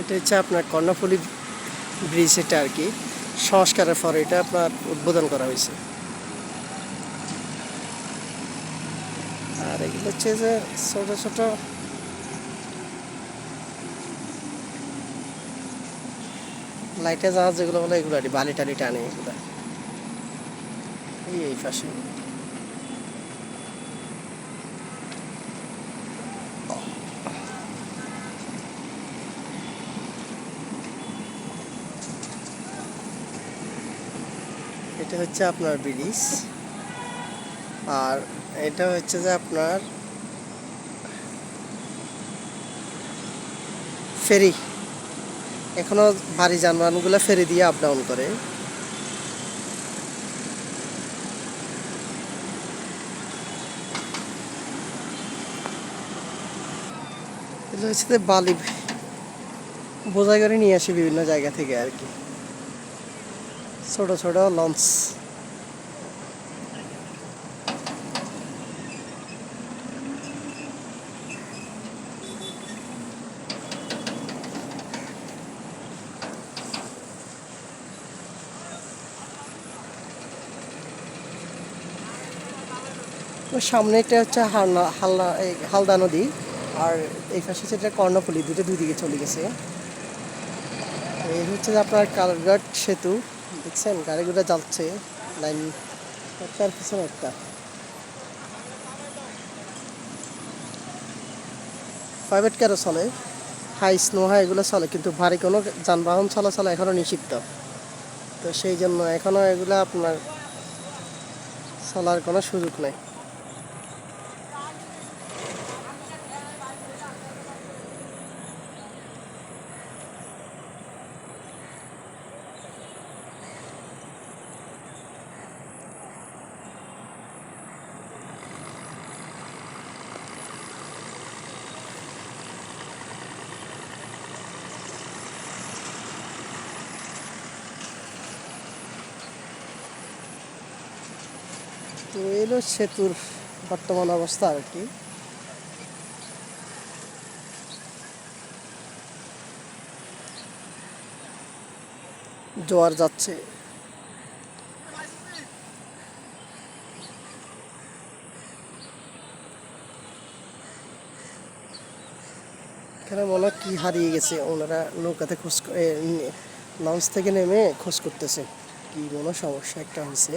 এটা হচ্ছে আপনার কর্ণফুলি ব্রিজ এটা আর কি। সংস্কারের পরে এটা আপনার উদ্বোধন করা হয়েছে। আর এগুলো হচ্ছে যে ছোট ছোট। লাইটে জাহাজ যেগুলো বলে এগুলো আর কি, বালি টালি টানে এগুলো। এই পাশে। এটা হচ্ছে আপনার ব্রিজ আর এটা হচ্ছে যে আপনার ফেরি। এখনও ভারী যানবাহনগুলো ফেরি দিয়ে আপ ডাউন করে। হচ্ছে বালি বোঝাই করে নিয়ে আসি বিভিন্ন জায়গা থেকে আর কি। ছোট ছোট লঞ্চ। সামনে একটা হচ্ছে হালনা হালনা হালদা নদী, আর এই পাশে হচ্ছে এটা কর্ণফুলি দুটো দুই দিকে চলে গেছে। এই হচ্ছে আপনার কালঘাট সেতু। দেখছেন, গাড়িগুলো যাচ্ছে লাইন একটার পিছনে একটা। প্রাইভেট কারও চলে। হাই স্নো হাই এগুলো চলে, কিন্তু ভারী কোনো যানবাহন চলাচল এখনও নিষিদ্ধ। তো সেই জন্য এখনও এগুলো আপনার চলার কোনো সুযোগ নেই। তো এলো সেতুর বর্তমান অবস্থা আর কি। জোয়ার যাচ্ছে। এখানে মনে হয় কি হারিয়ে গেছে, ওনারা নৌকাতে খোঁজ লঞ্চ থেকে নেমে খোঁজ করতেছে। কি মনে সমস্যা একটা হয়েছে।